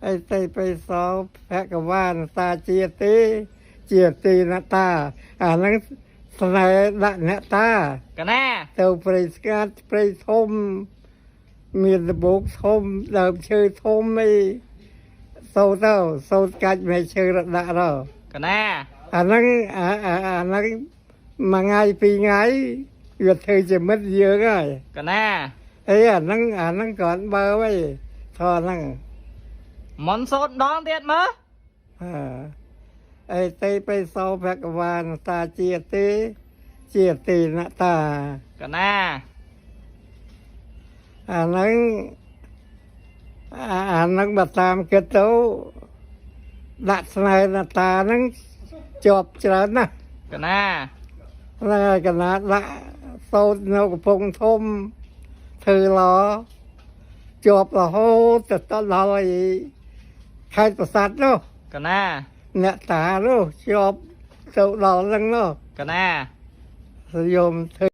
ไอ้ใจไปสอบแพะกับว่านตาเจียตีเจียตีนะตาอ่านังสนายละนะตากันแน่เตาปริสกัดปริทมมีระบบทมเดิมชื่อทมไม่โซเต้าโซกัดไม่ชื่อระดับเรากันแน่อันนั้นอ่าอ่าอันนั้นมาไงปีไงเกิดเธอจะมัดเยอะง่ายกันแน่ไอ้อันนั้นอันนั้นก่อนเบอร์ไว้ทอนั่ง หมอนสดดองเตียดมาอ่าไอ้เตไปโซแพกวานตาเจียตีเจียตีนะตากันแน่อันนั้นอ่าอันนั้นมาตามกระโตดัดสนายนะตานั้นจบเจ ใครประสาทเนาะกันแน่เนี่ยตาเนาะจบเจ้าเราลังเนาะกันแน่สยมเธอ